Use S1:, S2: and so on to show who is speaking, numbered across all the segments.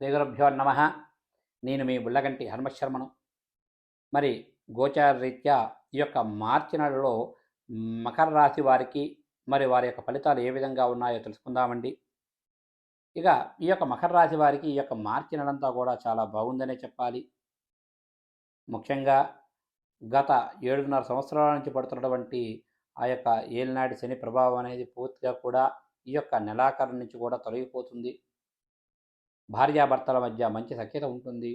S1: శ్రీగురుభ్యో నమ. నేను మీ బుల్లగంటి హనుమశర్మను మరి గోచార రీత్యా ఈ యొక్క మార్చి నెలలో మకర రాశి వారికి మరి వారి యొక్క ఫలితాలు ఏ విధంగా ఉన్నాయో తెలుసుకుందామండి. ఇక ఈ యొక్క మకర రాశి వారికి ఈ యొక్క మార్చి నెలంతా కూడా చాలా బాగుందనే చెప్పాలి. ముఖ్యంగా గత ఏడున్నర సంవత్సరాల నుంచి పడుతున్నటువంటి ఆ యొక్క ఏలినాటి శని ప్రభావం అనేది పూర్తిగా కూడా ఈ యొక్క నెలాఖరు నుంచి కూడా తొలగిపోతుంది. భార్యాభర్తల మధ్య మంచి సఖ్యత ఉంటుంది.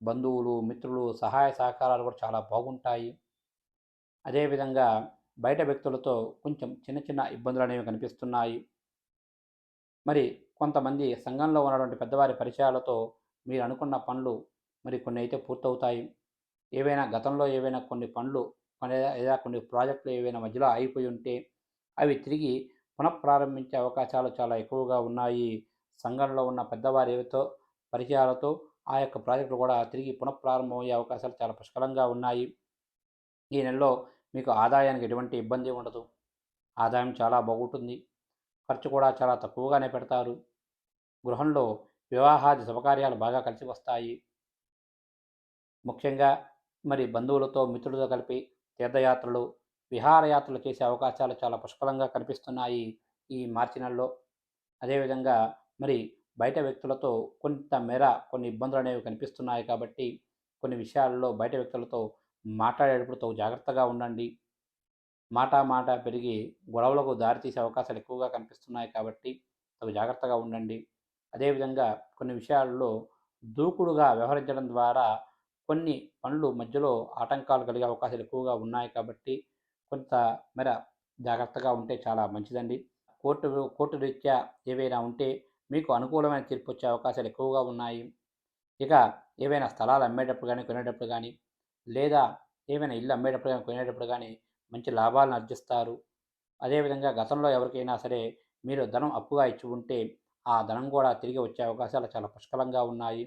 S1: బంధువులు మిత్రులు సహాయ సహకారాలు కూడా చాలా బాగుంటాయి. అదేవిధంగా బయట వ్యక్తులతో కొంచెం చిన్న చిన్న ఇబ్బందులు అనేవి కనిపిస్తున్నాయి. మరి కొంతమంది సంఘంలో ఉన్నటువంటి పెద్దవారి పరిచయాలతో మీరు అనుకున్న పనులు మరి కొన్ని అయితే పూర్తవుతాయి. ఏవైనా గతంలో ఏవైనా కొన్ని పనులు లేదా కొన్ని ప్రాజెక్టులు ఏవైనా మధ్యలో అయిపోయి ఉంటే అవి తిరిగి పునఃప్రారంభించే అవకాశాలు చాలా ఎక్కువగా ఉన్నాయి. సంఘంలో ఉన్న పెద్దవారితో పరిచయాలతో ఆ యొక్క ప్రాజెక్టులు కూడా తిరిగి పునఃప్రారంభమయ్యే అవకాశాలు చాలా పుష్కలంగా ఉన్నాయి. ఈ నెలలో మీకు ఆదాయానికి ఎటువంటి ఇబ్బంది ఉండదు. ఆదాయం చాలా బాగుంటుంది. ఖర్చు కూడా చాలా తక్కువగానే పెడతారు. గృహంలో వివాహాది శుభకార్యాలు బాగా కలిసి వస్తాయి. ముఖ్యంగా మరి బంధువులతో మిత్రులతో కలిపి తీర్థయాత్రలు విహారయాత్రలు చేసే అవకాశాలు చాలా పుష్కలంగా కనిపిస్తున్నాయి ఈ మార్చి నెలలో. అదేవిధంగా మరి బయట వ్యక్తులతో కొంత మేర కొన్ని ఇబ్బందులు అనేవి కనిపిస్తున్నాయి కాబట్టి కొన్ని విషయాల్లో బయట వ్యక్తులతో మాట్లాడేటప్పుడు జాగ్రత్తగా ఉండండి. మాట మాట పెరిగి గొడవలకు దారితీసే అవకాశాలు ఎక్కువగా కనిపిస్తున్నాయి కాబట్టి తగు జాగ్రత్తగా ఉండండి. అదేవిధంగా కొన్ని విషయాల్లో దూకుడుగా వ్యవహరించడం ద్వారా కొన్ని పనులు మధ్యలో ఆటంకాలు కలిగే అవకాశాలు ఎక్కువగా ఉన్నాయి కాబట్టి కొంత మేర జాగ్రత్తగా ఉంటే చాలా మంచిదండి. కోర్టు కోర్టు రీత్యా ఏవైనా ఉంటే మీకు అనుకూలమైన తీర్పు వచ్చే అవకాశాలు ఎక్కువగా ఉన్నాయి. ఇక ఏవైనా స్థలాలు అమ్మేటప్పుడు కానీ కొనేటప్పుడు కానీ లేదా ఏవైనా ఇల్లు అమ్మేటప్పుడు కానీ కొనేటప్పుడు కానీ మంచి లాభాలను అర్జిస్తారు అదేవిధంగా గతంలో ఎవరికైనా సరే మీరు ధనం అప్పుగా ఇచ్చి ఉంటే ఆ ధనం కూడా తిరిగి వచ్చే అవకాశాలు చాలా పుష్కలంగా ఉన్నాయి.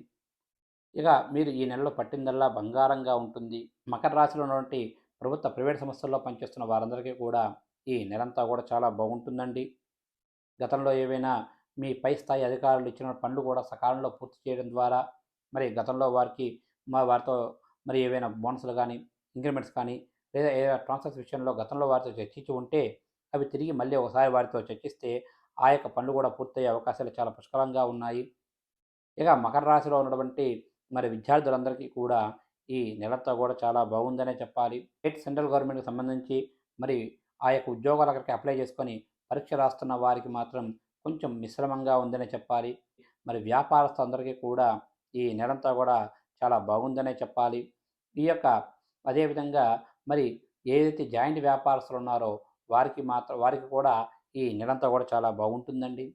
S1: ఇక మీరు ఈ నెలలో పట్టిందల్లా బంగారంగా ఉంటుంది. మకర రాశిలో ఉన్నటువంటి ప్రభుత్వ ప్రైవేట్ సంస్థల్లో పనిచేస్తున్న వారందరికీ కూడా ఈ నెలంతా కూడా చాలా బాగుంటుందండి. గతంలో ఏవైనా మీ పై స్థాయి అధికారులు ఇచ్చిన పనులు కూడా సకాలంలో పూర్తి చేయడం ద్వారా మరి గతంలో వారికి మా వారితో మరి ఏవైనా బోనస్లు కానీ ఇంక్రిమెంట్స్ కానీ లేదా ఏదైనా ట్రాన్స్ఫర్స్ విషయంలో గతంలో వారితో చర్చించి ఉంటే అవి తిరిగి మళ్ళీ ఒకసారి వారితో చర్చిస్తే ఆ యొక్క పనులు కూడా పూర్తయ్యే అవకాశాలు చాలా పుష్కలంగా ఉన్నాయి. ఇక మకర రాశిలో ఉన్నటువంటి మరి విద్యార్థులందరికీ కూడా ఈ నెలతో కూడా చాలా బాగుందనే చెప్పాలి. స్టేట్ సెంట్రల్ గవర్నమెంట్కి సంబంధించి మరి ఆ యొక్క ఉద్యోగాలు అక్కడికి అప్లై చేసుకొని పరీక్ష రాస్తున్న వారికి మాత్రం కొంచెం మిశ్రమంగా ఉందనే చెప్పాలి. మరి వ్యాపారస్తులందరికీ కూడా ఈ నెలంతా కూడా చాలా బాగుందనే చెప్పాలి. ఈ యొక్క అదేవిధంగా మరి ఏదైతే జాయింట్ వ్యాపారస్తులు ఉన్నారో వారికి మాత్రం వారికి కూడా ఈ నెలంతా కూడా చాలా బాగుంటుందండి.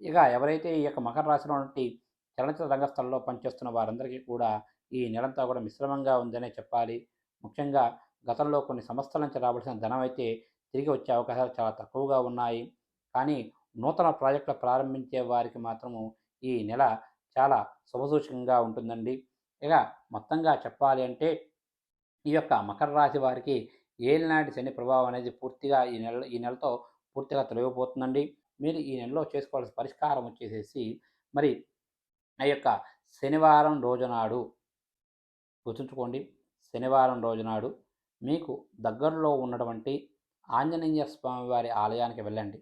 S1: ఇక ఎవరైతే ఈ యొక్క మకర రాశిలో ఉన్నటువంటి చలనచిత్ర రంగస్థలంలో పనిచేస్తున్న వారందరికీ కూడా ఈ నెలంతా కూడా మిశ్రమంగా ఉందనే చెప్పాలి. ముఖ్యంగా గతంలో కొన్ని సంస్థల నుంచి రావాల్సిన ధనం అయితే తిరిగి వచ్చే అవకాశాలు చాలా తక్కువగా ఉన్నాయి. కానీ నూతన ప్రాజెక్టులు ప్రారంభించే వారికి మాత్రము ఈ నెల చాలా శుభసూచకంగా ఉంటుందండి. ఇక మొత్తంగా చెప్పాలి అంటే ఈ యొక్క మకర రాశి వారికి ఏలినాటి శని ప్రభావం అనేది పూర్తిగా ఈ నెల ఈ నెలతో పూర్తిగా తొలగిపోతుందండి. మీరు ఈ నెలలో చేసుకోవాల్సిన పరిష్కారం వచ్చేసేసి మరి ఆ యొక్క శనివారం రోజునాడు గుర్తుంచుకోండి. శనివారం రోజునాడు మీకు దగ్గరలో ఉన్నటువంటి ఆంజనేయ స్వామి వారి ఆలయానికి వెళ్ళండి.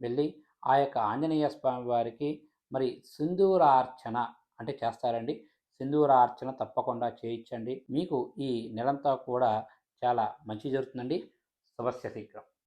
S1: వెళ్ళి ఆ యొక్క ఆంజనేయ స్వామి వారికి మరి సింధూరార్చన అంటే చేస్తారండి. సింధూరార్చన తప్పకుండా చేయించండి. మీకు ఈ నెలంతా కూడా చాలా మంచి జరుగుతుందండి. శుభస్య శీఘ్రం.